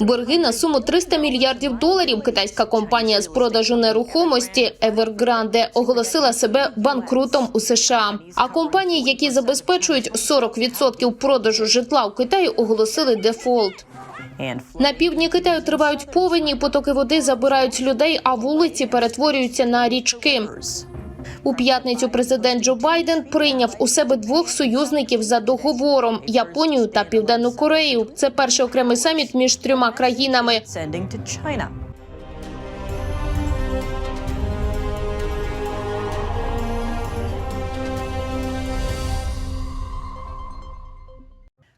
Борги на суму 300 мільярдів доларів. Китайська компанія з продажу нерухомості Evergrande оголосила себе банкрутом у США. А компанії, які забезпечують 40% продажу житла у Китаї, оголосили дефолт. На півдні Китаю тривають повені, потоки води забирають людей, а вулиці перетворюються на річки. У п'ятницю президент Джо Байден прийняв у себе двох союзників за договором Японію та Південну Корею. Це перший окремий саміт між трьома країнами.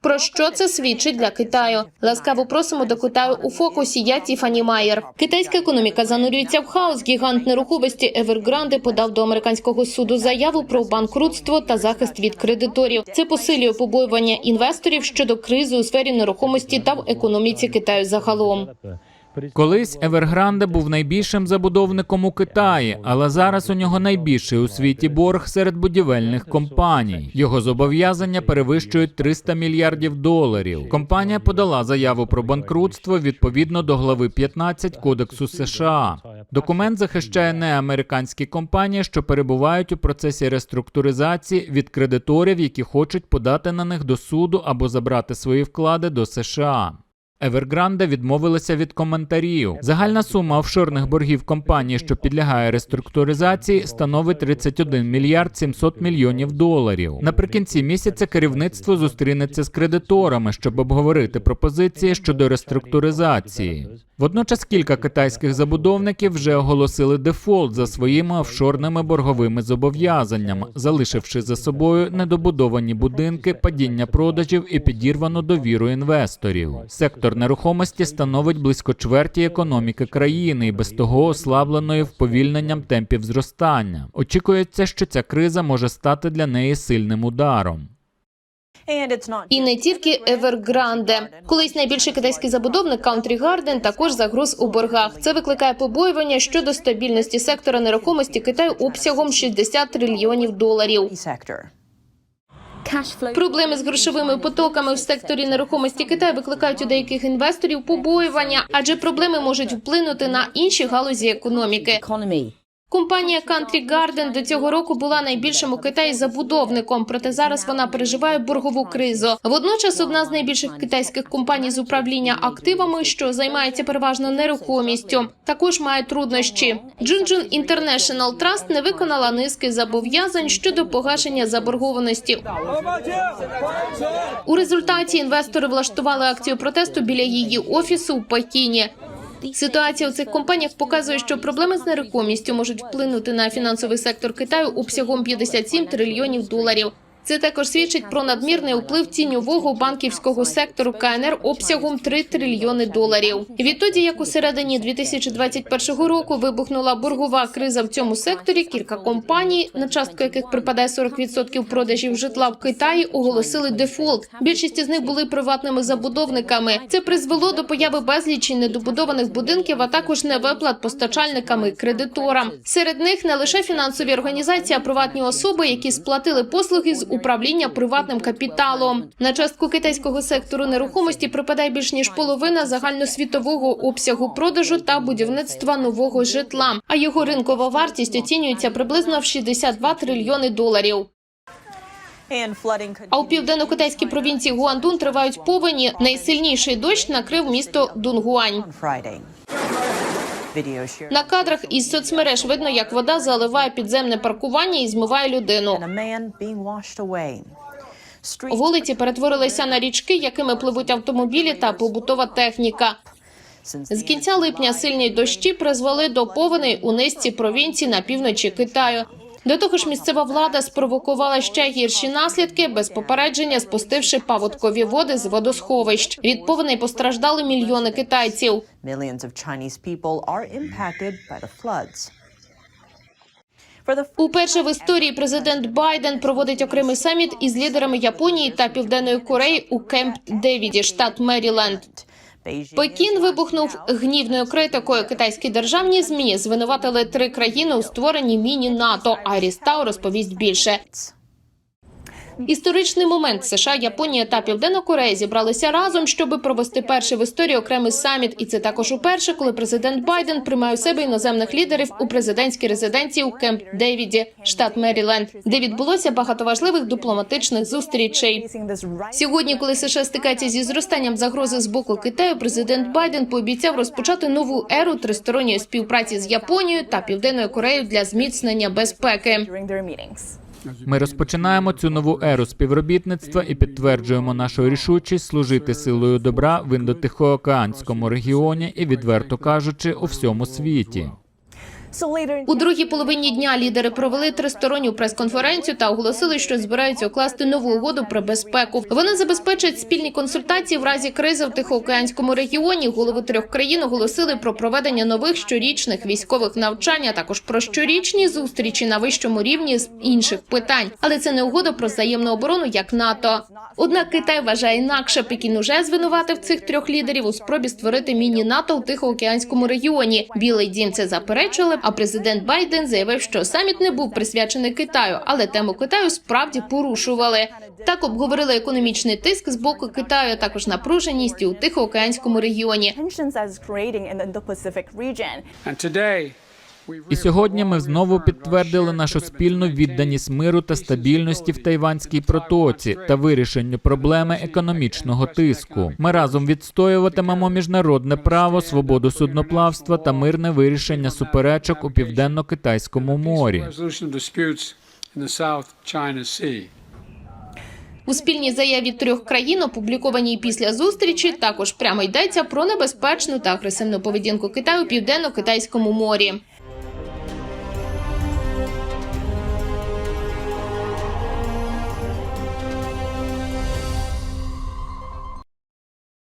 Про що це свідчить для Китаю? Ласкаво просимо до Китаю у фокусі. Я Тіфані Майер. Китайська економіка занурюється в хаос. Гігант нерухомості Evergrande подав до американського суду заяву про банкрутство та захист від кредиторів. Це посилює побоювання інвесторів щодо кризи у сфері нерухомості та в економіці Китаю загалом. Колись Evergrande був найбільшим забудовником у Китаї, але зараз у нього найбільший у світі борг серед будівельних компаній. Його зобов'язання перевищують 300 мільярдів доларів. Компанія подала заяву про банкрутство відповідно до глави 15 Кодексу США. Документ захищає неамериканські компанії, що перебувають у процесі реструктуризації від кредиторів, які хочуть подати на них до суду або забрати свої вклади до США. Evergrande відмовилася від коментарів. Загальна сума офшорних боргів компанії, що підлягає реструктуризації, становить 31 мільярд 700 мільйонів доларів. Наприкінці місяця керівництво зустрінеться з кредиторами, щоб обговорити пропозиції щодо реструктуризації. Водночас кілька китайських забудовників вже оголосили дефолт за своїми офшорними борговими зобов'язаннями, залишивши за собою недобудовані будинки, падіння продажів і підірвану довіру інвесторів. Сектор нерухомості становить близько чверті економіки країни і без того ослабленої вповільненням темпів зростання. Очікується, що ця криза може стати для неї сильним ударом. І не тільки Evergrande. Колись найбільший китайський забудовник Country Garden також загруз у боргах. Це викликає побоювання щодо стабільності сектора нерухомості Китаю обсягом 60 трильйонів доларів. Проблеми з грошовими потоками в секторі нерухомості Китаю викликають у деяких інвесторів побоювання, адже проблеми можуть вплинути на інші галузі економіки. Компанія Country Garden до цього року була найбільшим у Китаї забудовником, проте зараз вона переживає боргову кризу. Водночас одна з найбільших китайських компаній з управління активами, що займається переважно нерухомістю, також має труднощі. Junjun International Trust не виконала низки зобов'язань щодо погашення заборгованості. У результаті інвестори влаштували акцію протесту біля її офісу у Пекіні. Ситуація у цих компаніях показує, що проблеми з нерухомістю можуть вплинути на фінансовий сектор Китаю обсягом 57 трильйонів доларів. Це також свідчить про надмірний вплив тіньового банківського сектору КНР обсягом 3 трильйони доларів. Відтоді, як у середині 2021 року вибухнула боргова криза в цьому секторі, кілька компаній, на частку яких припадає 40% продажів житла в Китаї, оголосили дефолт. Більшість із них були приватними забудовниками. Це призвело до появи безлічі недобудованих будинків, а також невиплат постачальниками і кредиторам. Серед них не лише фінансові організації, а приватні особи, які сплатили послуги з управління приватним капіталом. На частку китайського сектору нерухомості припадає більш ніж половина загальносвітового обсягу продажу та будівництва нового житла. А його ринкова вартість оцінюється приблизно в 62 трильйони доларів. А у південно-китайській провінції Гуандун тривають повені. Найсильніший дощ накрив місто Дунгуань. На кадрах із соцмереж видно, як вода заливає підземне паркування і змиває людину. Вулиці перетворилися на річки, якими пливуть автомобілі та побутова техніка. З кінця липня сильні дощі призвели до повеней у низці провінцій на півночі Китаю. До того ж, місцева влада спровокувала ще гірші наслідки без попередження, спустивши паводкові води з водосховищ. Від повеней постраждали мільйони китайців. Уперше в історії президент Байден проводить окремий саміт із лідерами Японії та Південної Кореї у Кемп Девіді, штат Меріленд. Пекін вибухнув гнівною критикою. Китайські державні змі звинуватили три країни у створенні міні НАТО. А розповість більше. Історичний момент США, Японія та Південна Корея зібралися разом, щоб провести перший в історії окремий саміт. І це також уперше, коли президент Байден приймає у себе іноземних лідерів у президентській резиденції у Кемп Девіді, штат Меріленд, де відбулося багато важливих дипломатичних зустрічей. Сьогодні, коли США стикається зі зростанням загрози з боку Китаю, президент Байден пообіцяв розпочати нову еру тристоронньої співпраці з Японією та Південною Кореєю для зміцнення безпеки. Ми розпочинаємо цю нову еру співробітництва і підтверджуємо нашу рішучість служити силою добра в індотихоокеанському регіоні і, відверто кажучи, у всьому світі. У другій половині дня лідери провели тристоронню прес-конференцію та оголосили, що збираються укласти нову угоду про безпеку. Вони забезпечать спільні консультації в разі кризи в Тихоокеанському регіоні. Голови трьох країн оголосили про проведення нових щорічних військових навчань, а також про щорічні зустрічі на вищому рівні з інших питань. Але це не угода про взаємну оборону як НАТО. Однак Китай вважає інакше. Пекін уже звинуватив цих трьох лідерів у спробі створити міні-НАТО у Тихоокеанському регіоні. Білий дім це заперечували, а президент Байден заявив, що саміт не був присвячений Китаю, але тему Китаю справді порушували. Так обговорили економічний тиск з боку Китаю, а також напруженість у Тихоокеанському регіоні. І сьогодні ми знову підтвердили нашу спільну відданість миру та стабільності в Тайванській протоці та вирішенню проблеми економічного тиску. Ми разом відстоюватимемо міжнародне право, свободу судноплавства та мирне вирішення суперечок у південно-китайському морі. У спільній заяві трьох країн, опублікованій після зустрічі, також прямо йдеться про небезпечну та агресивну поведінку Китаю у південно-китайському морі.